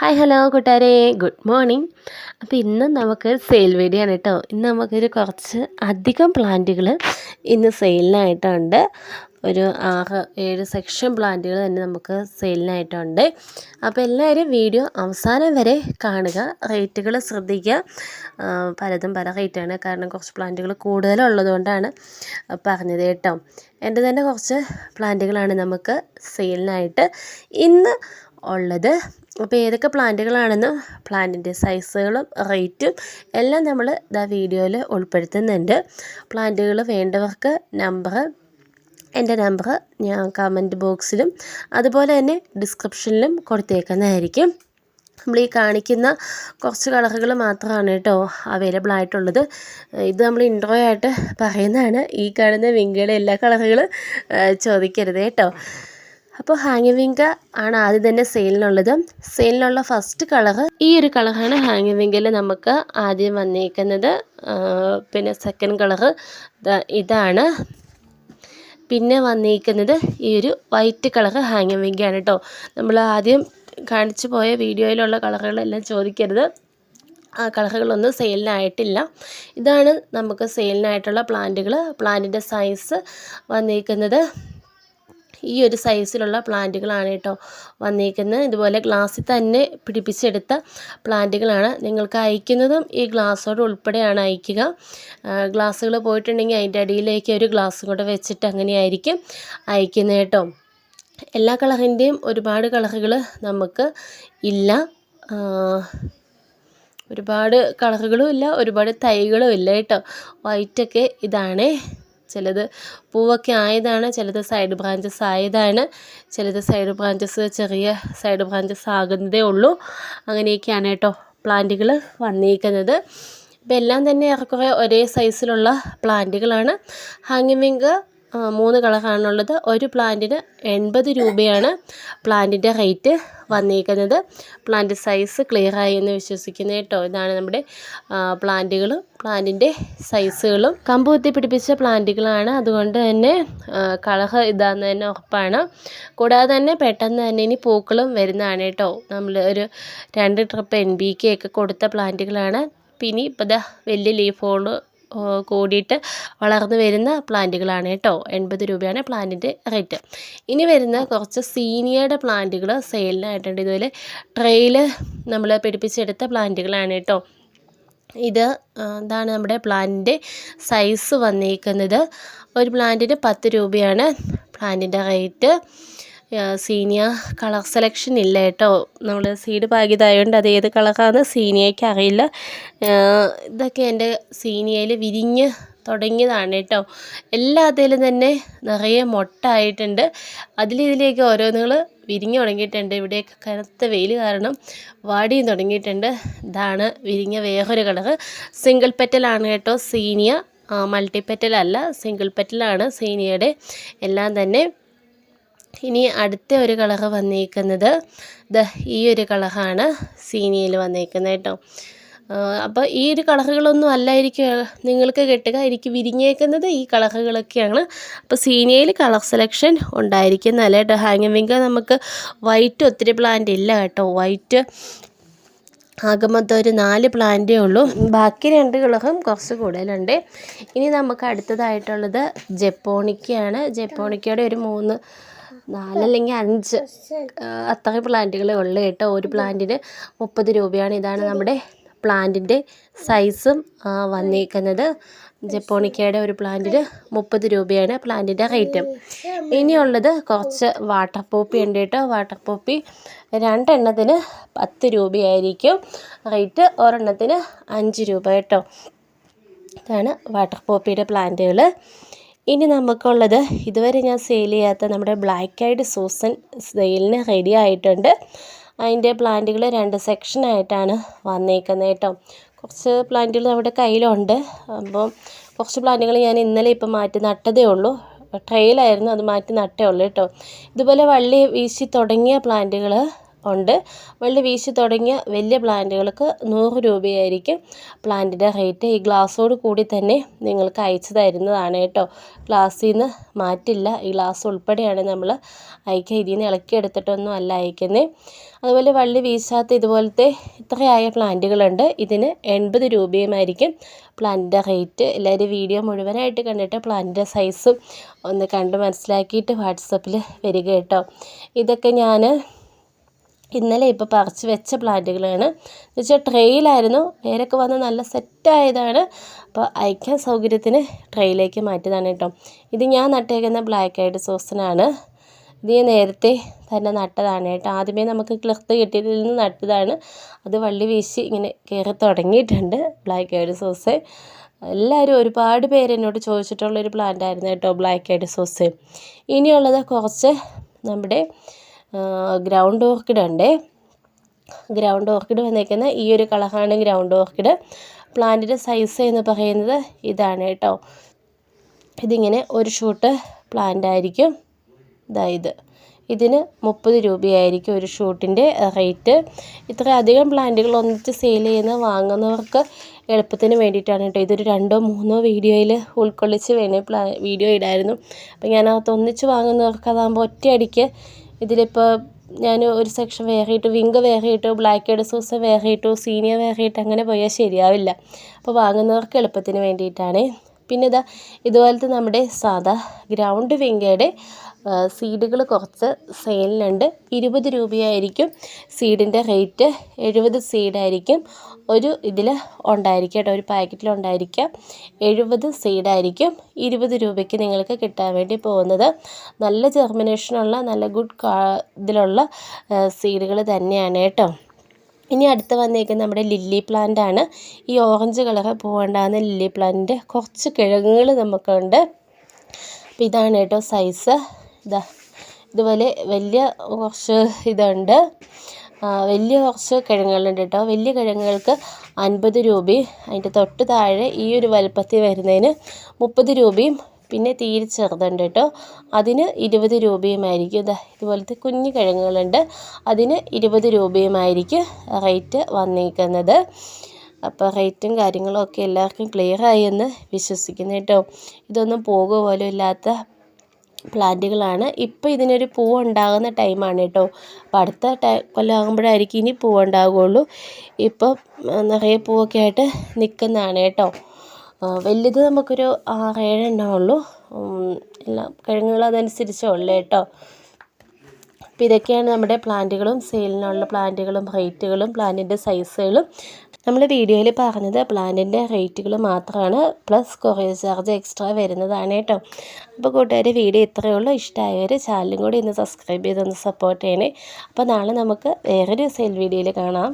Hi hello കൂട്ടുകാരെ. Good morning അപ്പോൾ ഇന്ന് നമുക്ക് സെയിൽ വീഡിയോ ആണ് കേട്ടോ ഇന്ന് നമുക്കൊരു കുറച്ച് അധികം പ്ലാന്റുകൾ ഇന്ന് സെയിലിനായിട്ടുണ്ട് ഒരു ആറ് ഏഴ് സെക്ഷൻ പ്ലാന്റുകൾ തന്നെ നമുക്ക് സെയിലിനായിട്ടുണ്ട് അപ്പോൾ എല്ലാവരും വീഡിയോ അവസാനം വരെ കാണുക. റേറ്റുകൾ ശ്രദ്ധിക്കുക. പലതും പല റേറ്റാണ് കാരണം കുറച്ച് പ്ലാന്റുകൾ കൂടുതലുള്ളത് കൊണ്ടാണ് പറഞ്ഞത് കേട്ടോ. എന്റെ തന്നെ കുറച്ച് പ്ലാന്റുകളാണ് നമുക്ക് സെയിലിനായിട്ട് ഇന്ന് ഉള്ളത്. അപ്പോൾ ഏതൊക്കെ പ്ലാന്റുകളാണെന്നും പ്ലാന്റിന്റെ സൈസുകളും റേറ്റും എല്ലാം നമ്മൾ ഇതാ വീഡിയോയിൽ ഉൾപ്പെടുത്തുന്നുണ്ട്. പ്ലാന്റുകൾ വേണ്ടവർക്ക് നമ്പർ എന്റെ നമ്പർ ഞാൻ കമന്റ് ബോക്സിലും അതുപോലെ തന്നെ ഡിസ്ക്രിപ്ഷനിലും കൊടുത്തേക്കുന്നതായിരിക്കും. നമ്മൾ ഈ കാണിക്കുന്ന കുറച്ച് കളറുകൾ മാത്രമാണ് കേട്ടോ അവൈലബിൾ ആയിട്ടുള്ളത്. ഇത് നമ്മൾ ഇൻട്രോ ആയിട്ട് പറയുന്നതാണ്. ഈ കാണുന്ന വിങ്കയുടെ എല്ലാ കളറുകളും ചോദിക്കരുത് കേട്ടോ. അപ്പോൾ ഹാങ് വിങ്ക ആണ് ആദ്യം തന്നെ സെയിലിനുള്ളത്. സെയിലിനുള്ള ഫസ്റ്റ് കളർ ഈ ഒരു കളറാണ് ഹാങ് വിങ്കിൽ നമുക്ക് ആദ്യം വന്നിരിക്കുന്നത് പിന്നെ സെക്കൻഡ് കളർ ഇതാണ്. പിന്നെ വന്നിരിക്കുന്നത് ഈ ഒരു വൈറ്റ് കളർ ഹാങ് വിങ്കാണ് കേട്ടോ നമ്മൾ ആദ്യം കാണിച്ചു പോയ വീഡിയോയിലുള്ള കളറുകളെല്ലാം ചോദിക്കരുത്. ആ കളറുകളൊന്നും സെയിലിനായിട്ടില്ല. ഇതാണ് നമുക്ക് സെയിലിനായിട്ടുള്ള പ്ലാന്റുകൾ പ്ലാന്റിന്റെ സൈസ് വന്നിരിക്കുന്നത് ഈ ഒരു സൈസിലുള്ള പ്ലാന്റുകളാണ് കേട്ടോ വന്നിരിക്കുന്നത് ഇതുപോലെ ഗ്ലാസ്സിൽ തന്നെ പിടിപ്പിച്ചെടുത്ത പ്ലാന്റുകളാണ് നിങ്ങൾക്ക് അയക്കുന്നതും ഈ ഗ്ലാസ്സോട് ഉൾപ്പെടെയാണ് അയക്കുക. ഗ്ലാസ്സുകൾ പോയിട്ടുണ്ടെങ്കിൽ അതിന്റെ അടിയിലേക്ക് ഒരു ഗ്ലാസ്സും കൂടെ വെച്ചിട്ട് അങ്ങനെയായിരിക്കും അയക്കുന്നത് കേട്ടോ. എല്ലാ കളറിന്റെയും ഒരുപാട് കളറുകൾ നമുക്ക് ഇല്ല. ഒരുപാട് കളറുകളും ഇല്ല ഒരുപാട് തൈകളും ഇല്ല കേട്ടോ. വൈറ്റൊക്കെ ഇതാണേ. ചിലത് പൂവൊക്കെ ആയതാണ് ചിലത് സൈഡ് ബ്രാഞ്ചസ് ആയതാണ്. ചിലത് സൈഡ് ബ്രാഞ്ചസ് ചെറിയ സൈഡ് ബ്രാഞ്ചസ് ആകുന്നതേ ഉള്ളൂ. അങ്ങനെയൊക്കെയാണ് കേട്ടോ പ്ലാന്റുകൾ വന്നിരിക്കുന്നത് ഇപ്പം എല്ലാം തന്നെ ഏറെക്കുറെ ഒരേ സൈസിലുള്ള പ്ലാന്റുകളാണ്. ആ, മൂന്ന് കളറാണുള്ളത് ഒരു പ്ലാന്റിന് എൺപത് രൂപയാണ് പ്ലാന്റിന്റെ റേറ്റ് വന്നിരിക്കുന്നത് പ്ലാന്റ് സൈസ് ക്ലിയർ ആയി എന്ന് വിശ്വസിക്കുന്നു കേട്ടോ. ഇതാണ് നമ്മുടെ പ്ലാന്റുകളും പ്ലാന്റിന്റെ സൈസുകളും. കമ്പ് കുത്തി പിടിപ്പിച്ച പ്ലാന്റുകളാണ്. അതുകൊണ്ട് തന്നെ കളഹ് ഇതാന്ന് തന്നെ ഉറപ്പാണ്. കൂടാതെ തന്നെ പെട്ടെന്ന് തന്നെ ഇനി പൂക്കളും വരുന്നതാണ് കേട്ടോ. നമ്മൾ ഒരു രണ്ട് ട്രിപ്പ് എൻ ബി കെ ഒക്കെ കൊടുത്ത പ്ലാന്റുകളാണ്. പിന്നെ ഇപ്പോൾ ദാ വലിയ ലീഫ് ഹോൾ കൂടിയിട്ട് വളർന്നു വരുന്ന പ്ലാന്റുകളാണ് കേട്ടോ. എൺപത് രൂപയാണ് പ്ലാന്റിന്റെ റേറ്റ്. ഇനി വരുന്ന കുറച്ച് സീനിയറുടെ പ്ലാന്റുകൾ സെയിലിനായിട്ടുണ്ട്. ഇതുപോലെ ട്രെയിൽ നമ്മൾ പിടിപ്പിച്ചെടുത്ത പ്ലാന്റുകളാണ് കേട്ടോ. ഇത് ഇതാണ് നമ്മുടെ പ്ലാന്റിന്റെ സൈസ് വന്നിരിക്കുന്നത് ഒരു പ്ലാന്റിന് പത്ത് രൂപയാണ് പ്ലാന്റിന്റെ റേറ്റ്. സീനിയർ കളർ സെലക്ഷൻ ഇല്ല കേട്ടോ. നമ്മൾ സീഡ് പാകിയതായതുകൊണ്ട് അത് ഏത് കളറാണെന്ന് സീനിയയ്ക്ക് അറിയില്ല. ഇതൊക്കെ എന്റെ സീനിയയിൽ വിരിഞ്ഞ് തുടങ്ങിയതാണ് കേട്ടോ. എല്ലാത്തിലും തന്നെ നിറയെ മൊട്ടായിട്ടുണ്ട്. അതിലിതിലേക്ക് ഓരോന്നുകൾ വിരിഞ്ഞു തുടങ്ങിയിട്ടുണ്ട്. ഇവിടെയൊക്കെ കനത്ത വെയിൽ കാരണം വാടിയും തുടങ്ങിയിട്ടുണ്ട്. ഇതാണ് വിരിഞ്ഞ വേറൊരു കളറ്. സിംഗിൾ പെറ്റലാണ് കേട്ടോ സീനിയ. Multi പെറ്റലല്ല single പെറ്റലാണ് സീനിയയുടെ. എല്ലാം തന്നെ ഇനി അടുത്ത ഒരു കളറ് വന്നിരിക്കുന്നത് ദ ഈ ഒരു കളറാണ് സീനിയയിൽ വന്നിരിക്കുന്നത് കേട്ടോ. അപ്പോൾ ഈ ഒരു കളറുകളൊന്നും അല്ലായിരിക്കും നിങ്ങൾക്ക് കിട്ടുക. എനിക്ക് വിരിഞ്ഞേക്കുന്നത് ഈ കളറുകളൊക്കെയാണ്. അപ്പോൾ സീനിയയിൽ കളർ സെലക്ഷൻ ഉണ്ടായിരിക്കുന്നതല്ല കേട്ടോ. ഹാങ്ങിങ് വിങ്ക നമുക്ക് വൈറ്റ് ഒത്തിരി പ്ലാന്റ് ഇല്ല കേട്ടോ. വൈറ്റ് ആകെ മൊത്തം ഒരു നാല് പ്ലാന്റേ ഉള്ളൂ. ബാക്കി രണ്ട് കളറും കുറച്ച് കൂടുതലുണ്ട്. ഇനി നമുക്ക് അടുത്തതായിട്ടുള്ളത് ജപ്പോണിക്കയാണ്. ജപ്പോണിക്കയുടെ ഒരു മൂന്ന് നാലല്ലെങ്കിൽ അഞ്ച്. അത്രയും പ്ലാന്റുകളേ ഉള്ളൂ കേട്ടോ. ഒരു പ്ലാന്റിന് മുപ്പത് രൂപയാണ്. ഇതാണ് നമ്മുടെ പ്ലാന്റിന്റെ സൈസും വന്നിരിക്കുന്നത് ജപ്പോണിക്കയുടെ ഒരു പ്ലാന്റിന് മുപ്പത് രൂപയാണ് പ്ലാന്റിന്റെ റേറ്റ്. ഇനിയുള്ളത് കുറച്ച് വാട്ടർ പോപ്പി ഉണ്ട് കേട്ടോ. വാട്ടർ പോപ്പി രണ്ടെണ്ണത്തിന് പത്ത് രൂപയായിരിക്കും. റേറ്റ് ഒരെണ്ണത്തിന് അഞ്ച് രൂപ കേട്ടോ. ഇതാണ് വാട്ടർ പോപ്പിയുടെ പ്ലാന്റുകൾ ഇനി നമുക്കുള്ളത് ഇതുവരെ ഞാൻ സെയിൽ ചെയ്യാത്ത നമ്മുടെ ബ്ലാക്ക് ഐഡ് സൂസൻ സെയിലിന് റെഡി ആയിട്ടുണ്ട്. അതിന്റെ പ്ലാന്റുകൾ രണ്ട് സെക്ഷനായിട്ടാണ് വന്നേക്കുന്നത് കേട്ടോ. കുറച്ച് പ്ലാന്റുകൾ നമ്മുടെ കയ്യിലുണ്ട്. അപ്പം കുറച്ച് പ്ലാന്റുകൾ ഞാൻ ഇന്നലെ ഇപ്പം മാറ്റി നട്ടതേ ഉള്ളൂ. ട്രെയിലായിരുന്നു അത് മാറ്റി നട്ടേ ഉള്ളൂ കേട്ടോ. ഇതുപോലെ വള്ളി വീശി തുടങ്ങിയ പ്ലാന്റുകൾ ഉണ്ട്. വെള്ളി വീശി തുടങ്ങിയ വലിയ പ്ലാന്റുകൾക്ക് നൂറ് രൂപയായിരിക്കും പ്ലാന്റിന്റെ റേറ്റ്. ഈ ഗ്ലാസ്സോട് കൂടി തന്നെ നിങ്ങൾക്ക് അയച്ചു തരുന്നതാണ് കേട്ടോ. ഗ്ലാസ്സിൽ നിന്ന് മാറ്റില്ല. ഈ ഗ്ലാസ് ഉൾപ്പെടെയാണ് നമ്മൾ അയക്കുക. ഇതിൽ നിന്ന് ഇളക്കിയെടുത്തിട്ടൊന്നും അല്ല അയക്കുന്നത് അതുപോലെ വള്ളി വീശാത്ത ഇതുപോലത്തെ ഇത്രയായ പ്ലാന്റുകളുണ്ട്. ഇതിന് എൺപത് രൂപയുമായിരിക്കും പ്ലാന്റിന്റെ റേറ്റ്. എല്ലാവരും വീഡിയോ മുഴുവനായിട്ട് കണ്ടിട്ട് പ്ലാന്റിന്റെ സൈസും ഒന്ന് കണ്ട് മനസ്സിലാക്കിയിട്ട് വാട്സപ്പിൽ വരിക കേട്ടോ. ഇതൊക്കെ ഞാൻ ഇന്നലെ ഇപ്പോൾ പറിച്ച് വെച്ച പ്ലാന്റുകളാണ്. എന്ന് വെച്ചാൽ ട്രെയിലായിരുന്നു. വേരൊക്കെ വന്ന് നല്ല സെറ്റായതാണ് അപ്പോൾ അയക്കാൻ സൗകര്യത്തിന് ട്രെയിലേക്ക് മാറ്റിയതാണ് കേട്ടോ ഇത് ഞാൻ നട്ടേക്കുന്ന ബ്ലാക്ക് ഐഡ് സോസനാണ് ഇത് ഞാൻ നേരത്തെ തന്നെ നട്ടതാണ് കേട്ടോ ആദ്യമേ നമുക്ക് ക്ലിർത്ത് കിട്ടിയതിൽ നിന്ന് നട്ടതാണ്. അത് വള്ളി വീശി ഇങ്ങനെ കയറി തുടങ്ങിയിട്ടുണ്ട് ബ്ലാക്ക് ഐഡ് സോസ് എല്ലാവരും ഒരുപാട് പേര് എന്നോട് ചോദിച്ചിട്ടുള്ളൊരു പ്ലാന്റ് ആയിരുന്നു കേട്ടോ ബ്ലാക്ക് ഐഡ് സോസ് ഇനിയുള്ളത് കുറച്ച് നമ്മുടെ ഗ്രൗണ്ട് ഓർക്കിഡ് ഉണ്ട്. ഗ്രൗണ്ട് ഓർക്കിഡ് വന്നേക്കുന്ന ഈ ഒരു കളറാണ് ഗ്രൗണ്ട് ഓർക്കിഡ് പ്ലാന്റിന്റെ സൈസ് എന്ന് പറയുന്നത് ഇതാണ് കേട്ടോ. ഇതിങ്ങനെ ഒരു ഷൂട്ട് പ്ലാന്റ് ആയിരിക്കും. ഇതാ ഇത്. ഇതിന് മുപ്പത് രൂപയായിരിക്കും ഒരു ഷൂട്ടിന്റെ റേറ്റ് ഇത്രയധികം പ്ലാന്റുകൾ ഒന്നിച്ച് സെയിൽ ചെയ്യുന്ന വാങ്ങുന്നവർക്ക് എളുപ്പത്തിന് വേണ്ടിയിട്ടാണ് കേട്ടോ. ഇതൊരു രണ്ടോ മൂന്നോ വീഡിയോയിൽ ഉൾക്കൊള്ളിച്ച് വേണേൽ വീഡിയോ ഇടായിരുന്നു. അപ്പോൾ ഞാനകത്ത് ഒന്നിച്ച് വാങ്ങുന്നവർക്ക് അതാകുമ്പോൾ ഒറ്റയടിക്ക് ഇതിലിപ്പോൾ ഞാൻ ഒരു സെക്ഷൻ വേറെ വേറെ ഇട്ടു ബ്ലാക്ക് ഹെഡ് വേറെ ഇട്ടു സീനിയർ വേറെ അങ്ങനെ പോയാൽ ശരിയാവില്ല. അപ്പോൾ വാങ്ങുന്നവർക്ക് എളുപ്പത്തിന് വേണ്ടിയിട്ടാണ്. പിന്നെ ഇതാ ഇതുപോലത്തെ നമ്മുടെ സാധാ ഗ്രൗണ്ട് വിങ്കയുടെ സീഡുകൾ കുറച്ച് സെയിലിനുണ്ട് ഇരുപത് രൂപയായിരിക്കും സീഡിന്റെ റേറ്റ് എഴുപത് സീഡായിരിക്കും ഒരു ഇതിൽ ഉണ്ടായിരിക്കും കേട്ടോ ഒരു പാക്കറ്റിൽ ഉണ്ടായിരിക്കുക എഴുപത് സീഡായിരിക്കും ഇരുപത് രൂപയ്ക്ക് നിങ്ങൾക്ക് കിട്ടാൻ വേണ്ടി പോകുന്നത്. നല്ല ജെർമിനേഷനുള്ള നല്ല ഗുഡ് ഇതിലുള്ള സീഡുകൾ തന്നെയാണ് കേട്ടോ. ഇനി അടുത്ത് വന്നേക്കുന്നത് നമ്മുടെ ലില്ലി പ്ലാന്റ് ആണ്. ഈ ഓറഞ്ച് കളറ് പോകേണ്ടാകുന്ന ലില്ലി പ്ലാന്റിന്റെ കുറച്ച് കിഴങ്ങുകൾ നമുക്കുണ്ട്. അപ്പോൾ ഇതാണ് കേട്ടോ സൈസ് ഇതാ ഇതുപോലെ വലിയ കുറച്ച് ഇതുണ്ട്. വലിയ കുറച്ച് കിഴങ്ങുകളുണ്ട് കേട്ടോ. വലിയ കിഴങ്ങുകൾക്ക് അൻപത് രൂപയും അതിന്റെ തൊട്ട് താഴെ ഈ ഒരു വലുപ്പത്തിൽ വരുന്നതിന് മുപ്പത് രൂപയും പിന്നെ തീരെ ചെറുതുണ്ട് കേട്ടോ. അതിന് ഇരുപത് രൂപയുമായിരിക്കും. ഇതാ ഇതുപോലത്തെ കുഞ്ഞു കിഴങ്ങുകളുണ്ട്. അതിന് ഇരുപത് രൂപയുമായിരിക്കും റേറ്റ് വന്നിരിക്കുന്നത് അപ്പോൾ റേറ്റും കാര്യങ്ങളും ഒക്കെ എല്ലാവർക്കും ക്ലിയർ ആയി എന്ന് വിശ്വസിക്കുന്നു കേട്ടോ. ഇതൊന്നും പോകുക പോലും ഇല്ലാത്ത പ്ലാന്റുകളാണ്. ഇപ്പോൾ ഇതിനൊരു പൂവുണ്ടാകുന്ന ടൈമാണ് കേട്ടോ. അപ്പോൾ അടുത്ത ടൈ കൊല്ലം ആകുമ്പോഴായിരിക്കും ഇനി പൂവ് ഉണ്ടാകുകയുള്ളൂ ഇപ്പോൾ നിറയെ പൂവൊക്കെ ആയിട്ട് നിൽക്കുന്നതാണ് കേട്ടോ. വലുത് നമുക്കൊരു ആറ് ഏഴെണ്ണമേ ഉള്ളൂ. എല്ലാം കിഴങ്ങുകൾ ഉള്ളൂ കേട്ടോ. അപ്പോൾ ഇതൊക്കെയാണ് നമ്മുടെ പ്ലാന്റുകളും സെയിലിനുള്ള പ്ലാന്റുകളും റേറ്റുകളും പ്ലാന്റിന്റെ സൈസുകളും നമ്മൾ വീഡിയോയിൽ പറഞ്ഞത് പ്ലാന്റിന്റെ റേറ്റുകൾ മാത്രമാണ് പ്ലസ് കൊറിയർ ചാർജ് എക്സ്ട്രാ വരുന്നതാണ് കേട്ടോ. അപ്പോൾ കൂട്ടുകാർ വീഡിയോ ഇത്രയേ ഉള്ളൂ. ഇഷ്ടമായവർ ചാനലും കൂടി ഇന്ന് സബ്സ്ക്രൈബ് ചെയ്തൊന്ന് സപ്പോർട്ട് ചെയ്യണേ. അപ്പോൾ നാളെ നമുക്ക് വേറൊരു സെയിൽ വീഡിയോയിൽ കാണാം.